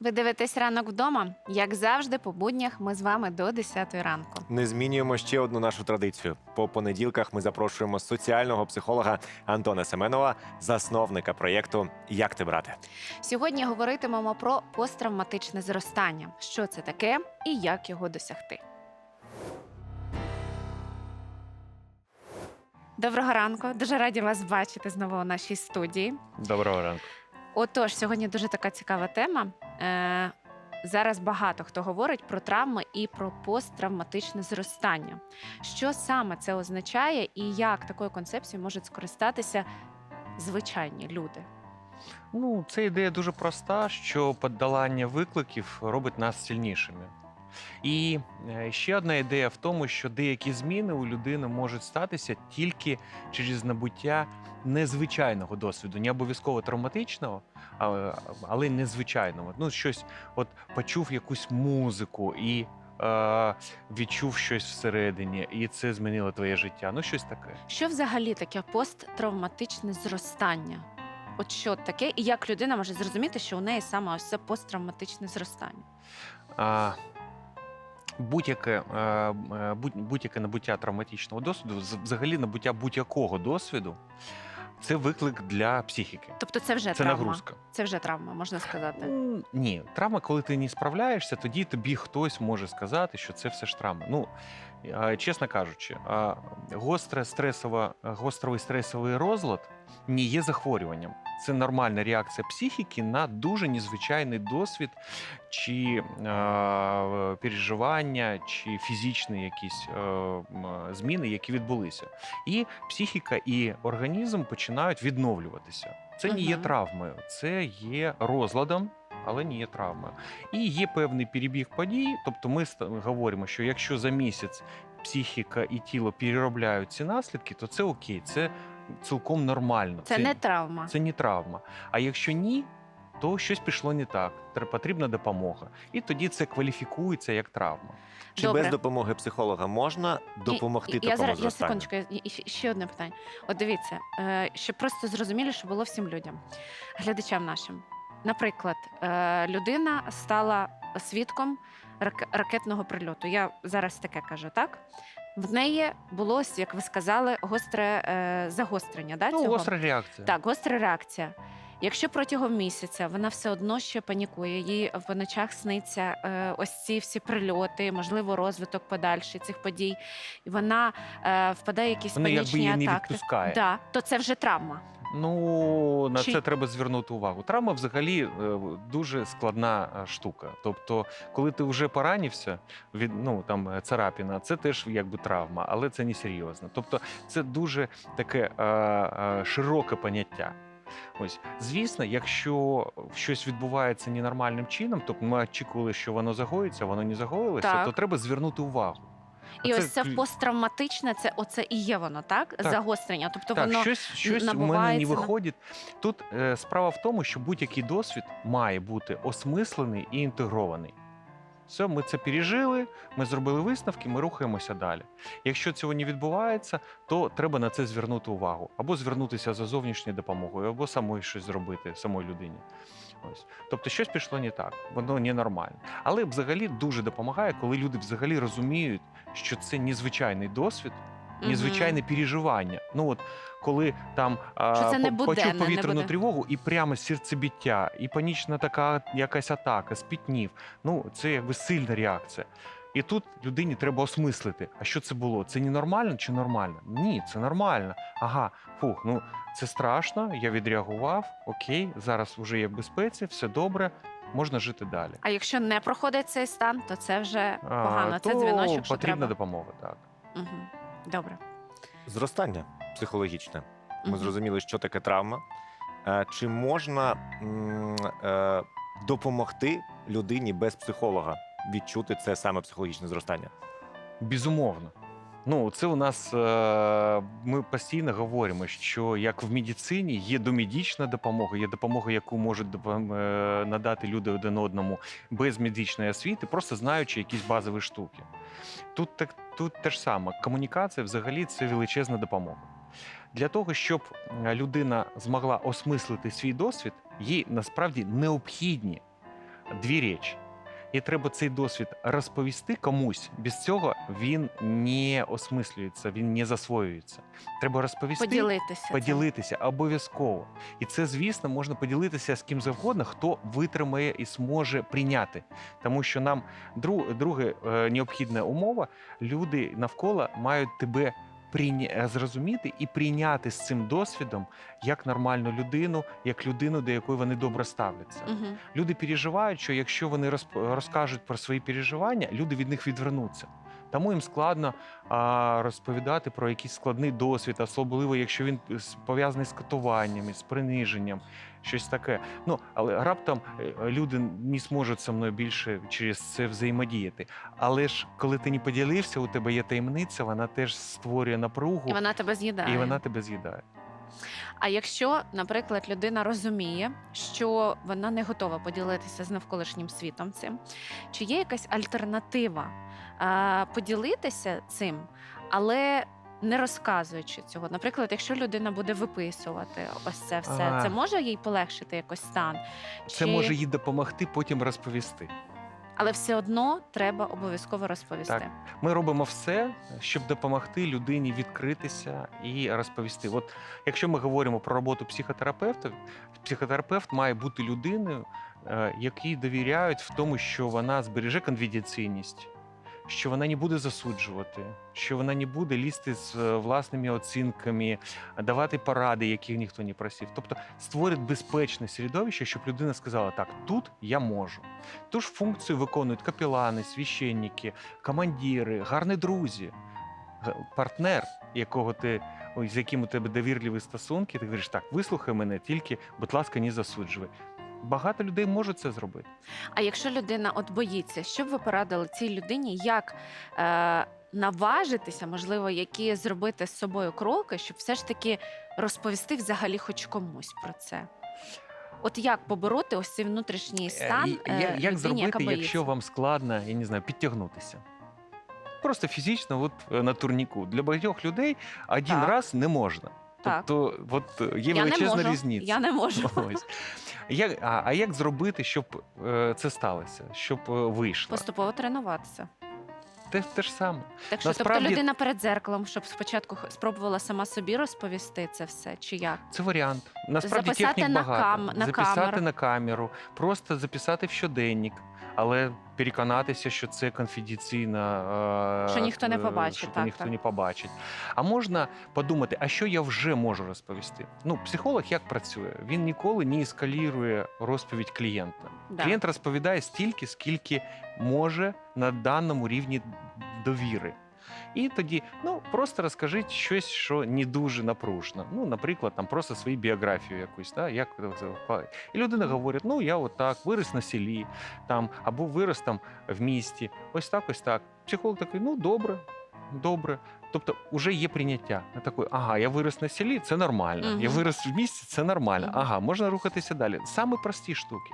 Ви дивитесь ранок вдома. Як завжди, по буднях ми з вами до 10 ранку. Не змінюємо ще одну нашу традицію. По понеділках ми запрошуємо соціального психолога Антона Семенова, засновника проєкту Як ти брати. Сьогодні говоритимемо про посттравматичне зростання, що це таке і як його досягти. Доброго ранку, дуже раді вас бачити знову у нашій студії. Доброго ранку. Отож, сьогодні дуже така цікава тема. Е, зараз багато хто говорить про травми і про посттравматичне зростання. Що саме це означає, і як такою концепцією можуть скористатися звичайні люди? Ну, це ідея дуже проста, що подолання викликів робить нас сильнішими. І е, ще одна ідея в тому, що деякі зміни у людини можуть статися тільки через набуття незвичайного досвіду, не обов'язково травматичного, але, але незвичайного. Ну, щось, от почув якусь музику і е, відчув щось всередині, і це змінило твоє життя. Ну, щось таке. Що взагалі таке посттравматичне зростання? От що таке, і як людина може зрозуміти, що у неї саме ось це посттравматичне зростання? А, Будь-яке, е, е, будь- будь-яке набуття травматичного досвіду, взагалі набуття будь-якого досвіду, це виклик для психіки. Тобто це вже Це травма. нагрузка. Це вже травма, можна сказати. Ні, травма, коли ти не справляєшся, тоді тобі хтось може сказати, що це все ж травма. Ну, чесно кажучи, гостре стресова, гостровий стресовий розлад не є захворюванням. Це нормальна реакція психіки на дуже незвичайний досвід, чи е, переживання, чи фізичні якісь е, зміни, які відбулися. І психіка і організм починають відновлюватися. Це не є травмою, це є розладом. Але не є травмою. І є певний перебіг подій. Тобто, ми говоримо, що якщо за місяць психіка і тіло переробляють ці наслідки, то це окей, це цілком нормально. Це не травма. це не травма. А якщо ні, то щось пішло не так. Потрібна допомога. І тоді це кваліфікується як травма. Чи Добре. без допомоги психолога можна допомогти І- і- такому я зараз я секундочку, і- ще одне питання. От дивіться, е, щоб просто зрозуміли, що було всім людям, глядачам нашим. Наприклад, е, людина стала свідком ракетного прильоту. Я зараз таке кажу, так? В неї було, як ви сказали, гостре е, загострення. Да, Ну, цього? гостра реакція. Так, гостра реакція. Якщо протягом місяця вона все одно ще панікує, їй в ночах сниться е, ось ці всі прильоти, можливо, розвиток подальший цих подій, і вона е, впадає в якісь якби панічні її не атаки. відпускає. Да, то це вже травма. Ну на Чи- це треба звернути увагу. Травма взагалі е, дуже складна е, штука. Тобто, коли ти вже поранився, від ну там е, царапіна, це теж якби травма, але це не серйозно. Тобто, це дуже таке е, е, широке поняття. Ось, звісно, якщо щось відбувається ненормальним чином, тобто ми очікували, що воно загоїться, воно не загоїлося, Так. то треба звернути увагу. І Оце ось це посттравматичне, це оце і є воно, так? Так. Загострення. Тобто Так, воно щось, щось у мене не виходить. Тут е, справа в тому, що будь-який досвід має бути осмислений і інтегрований. Все, ми це пережили, ми зробили висновки, ми рухаємося далі. Якщо цього не відбувається, то треба на це звернути увагу, або звернутися за зовнішньою допомогою, або самою щось зробити самій людині. Ось. Тобто, щось пішло не так, воно ненормально. Але взагалі дуже допомагає, коли люди взагалі розуміють, що це незвичайний досвід, незвичайне переживання. Ну от коли там а, по- почув повітряну тривогу, і прямо серцебіття, і панічна така якась атака, спітнів. Ну це якби сильна реакція. І тут людині треба осмислити, а що це було? Це ненормально чи нормально? Ні, це нормально. Ага, фух, ну це страшно. Я відреагував. Окей, зараз вже є в безпеці, все добре, можна жити далі. А якщо не проходить цей стан, то це вже А, погано. Це то дзвіночок, що потрібна треба. допомога. Так. Угу. Добре. Зростання психологічне. Ми Мгм. зрозуміли, що таке травма. Е, Чи можна е, допомогти людині без психолога відчути це саме психологічне зростання? Безумовно. Ну, це у нас е, ми постійно говоримо, що як в медицині є домедична допомога, є допомога, яку можуть е, надати люди один одному без медичної освіти, просто знаючи якісь базові штуки. Тут так тут те ж саме. Комунікація взагалі це величезна допомога. Для того, щоб е, людина змогла осмислити свій досвід, їй насправді необхідні дві речі. І треба цей досвід розповісти комусь. Без цього він не осмислюється, він не засвоюється. Треба розповісти, Поділитися. поділитися обов'язково. І це, звісно, можна поділитися з ким завгодно, хто витримає і зможе прийняти. Тому що нам дру, друге е, необхідна умова: люди навколо мають тебе зрозуміти і прийняти з цим досвідом як нормальну людину, як людину, до якої вони добре ставляться. Мгм. Люди переживають, що якщо вони розп- розкажуть про свої переживання, люди від них відвернуться. Тому їм складно а, розповідати про якийсь складний досвід, особливо якщо він з- пов'язаний з катуваннями, з приниженням, щось таке. Ну але раптом е, люди не зможуть зі мною більше через це взаємодіяти. Але ж коли ти не поділився, у тебе є таємниця, вона теж створює напругу, І вона тебе з'їдає. і вона тебе з'їдає. А якщо, наприклад, людина розуміє, що вона не готова поділитися з навколишнім світом цим, чи є якась альтернатива поділитися цим, але не розказуючи цього? Наприклад, якщо людина буде виписувати ось це все, А. це може їй полегшити якось стан? Це Чи- може їй допомогти потім розповісти. Але все одно треба обов'язково розповісти. Так. Ми робимо все, щоб допомогти людині відкритися і розповісти. От якщо ми говоримо про роботу психотерапевта, психотерапевт має бути людиною, е, якій довіряють в тому, що вона збереже конфіденційність. Що вона не буде засуджувати, що вона не буде лізти з е, власними оцінками, давати поради, яких ніхто не просив. Тобто створить безпечне середовище, щоб людина сказала: так, тут я можу. Ту ж функцію виконують капелани, священники, командири, гарні друзі, партнер, якого ти, з яким у тебе довірливі стосунки, ти говориш, так, вислухай мене, тільки, будь ласка, не засуджуй. Багато людей можуть це зробити. А якщо людина от боїться, що б ви порадили цій людині, як е, наважитися, можливо, які зробити з собою кроки, щоб все ж таки розповісти взагалі хоч комусь про це? От як побороти ось цей внутрішній стан Е, е, людині, як яка зробити, боїться? якщо вам складно, я не знаю, підтягнутися? Просто фізично, от е, на турніку. Для багатьох людей один Так. раз не можна. Так. Тобто, от е, є Я не величезна можу. різниця. Я не можу. Ось. Як, а, а як зробити, щоб е, це сталося, щоб е, вийшло? Поступово тренуватися. Те, те ж саме. Так що, Насправді- тобто людина перед зеркалом, щоб спочатку х- спробувала сама собі розповісти це все, чи як? Це варіант. Насправді Записати технік на багато. кам- на записати камеру. на камеру, просто записати в щоденник, але переконатися, що це конфіденційна. е, Що ніхто не е, побачить, Що так, ніхто так. не побачить. А можна подумати, а що я вже можу розповісти? Ну, психолог як працює? Він ніколи не ескалірує розповідь клієнта. Да. Клієнт розповідає стільки, скільки може на даному рівні довіри. І тоді ну просто розкажіть щось, що не дуже напружно. Ну, наприклад, там просто свою біографію якусь, да, як і людина говорить: ну я отак вирос на селі, там або вирос там в місті. Ось так, ось так. Психолог такий, ну добре, добре. Тобто, вже є прийняття. Я такий, ага, я вирос на селі, це нормально. Я вирос в місті, це нормально. Ага, можна рухатися далі. Саме прості штуки.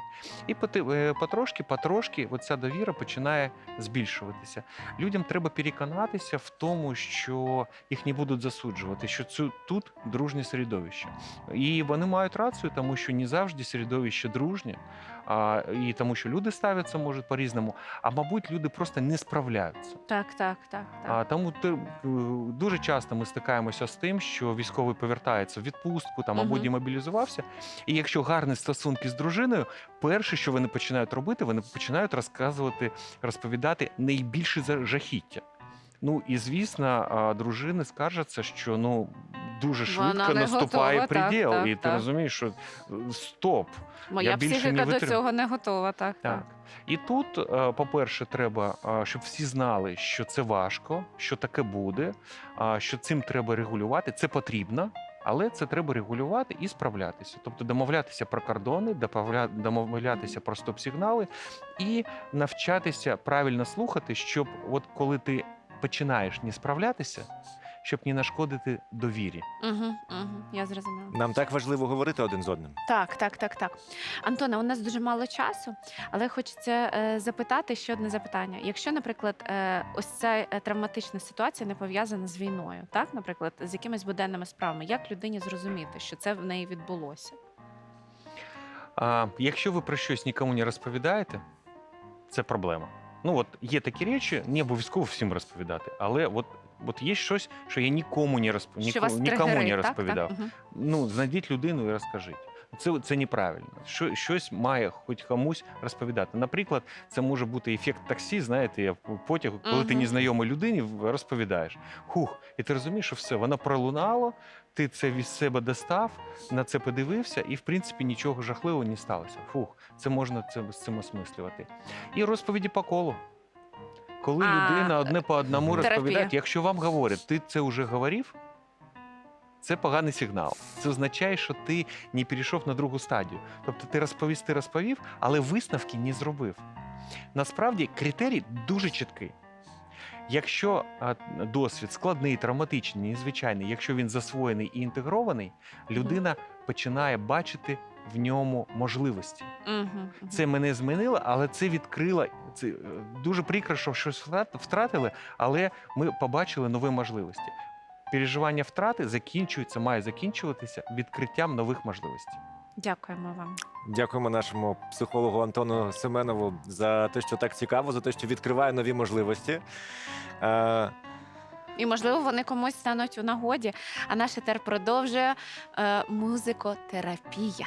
І е, потрошки, потрошки, оця довіра починає збільшуватися. Людям треба переконатися в тому, що їх не будуть засуджувати, що це тут дружнє середовище. І вони мають рацію, тому що не завжди середовище дружнє, а, і тому що люди ставляться можуть по-різному, а мабуть, люди просто не справляються. Так, так, так, так. А тому ти- дуже часто ми стикаємося з тим, що військовий повертається в відпустку там або демобілізувався. І якщо гарні стосунки з дружиною, перше, що вони починають робити, вони починають розказувати, розповідати найбільше жахіття. Ну і звісно, дружини скаржаться, що ну дуже Вона швидко не наступає готова, так, приділ, так, і ти так. розумієш, що е, стоп. Моя я більше не психіка до цього не готова. Так, так. Так. І тут, е, по-перше, треба, е, щоб всі знали, що це важко, що таке буде, що цим треба регулювати. Це потрібно, але це треба регулювати і справлятися. Тобто домовлятися про кордони, домовлятися про стоп-сигнали і навчатися правильно слухати, щоб от коли ти починаєш не справлятися, щоб не нашкодити довірі. Угу, угу, я зрозуміла. Нам так важливо говорити один з одним. Так, так, так, так. Антоне, у нас дуже мало часу, але хочеться е, запитати ще одне запитання. Якщо, наприклад, е, ось ця е, травматична ситуація не пов'язана з війною, так, наприклад, з якимись буденними справами, як людині зрозуміти, що це в неї відбулося? А, якщо ви про щось нікому не розповідаєте, це проблема. Ну от є такі речі, не обов'язково всім розповідати, але от, от є щось, що я нікому не розп... що вас нікому, нікому тригерить, не так? розповідав. Так? Мгм. Ну, знайдіть людину і розкажіть. Це, це неправильно. Що, щось має хоч комусь розповідати. Наприклад, це може бути ефект таксі, знаєте, я в потягу, коли ти Мгм. незнайомій людині розповідаєш. Хух, і ти розумієш, що все, воно пролунало, ти це від себе достав, на це подивився, і в принципі нічого жахливого не сталося. Фух, це можна це, з цим осмислювати. І розповіді по колу. Коли А, людина одне по одному терапія. розповідає, якщо вам говорять, ти це вже говорив, це поганий сигнал. Це означає, що ти не перейшов на другу стадію. Тобто ти розповісти розповів, але висновки не зробив. Насправді критерій дуже чіткий. Якщо а, досвід складний, травматичний, незвичайний, якщо він засвоєний і інтегрований, людина починає бачити в ньому можливості. Мгм. Це мене змінило, але це відкрило. Це е, дуже прикро, що щось втратили, але ми побачили нові можливості. Переживання втрати закінчується, має закінчуватися відкриттям нових можливостей. Дякуємо вам. Дякуємо нашому психологу Антону Семенову за те, що так цікаво, за те, що відкриває нові можливості. Е, І можливо вони комусь стануть у нагоді. А наш етер продовжує е, музикотерапія.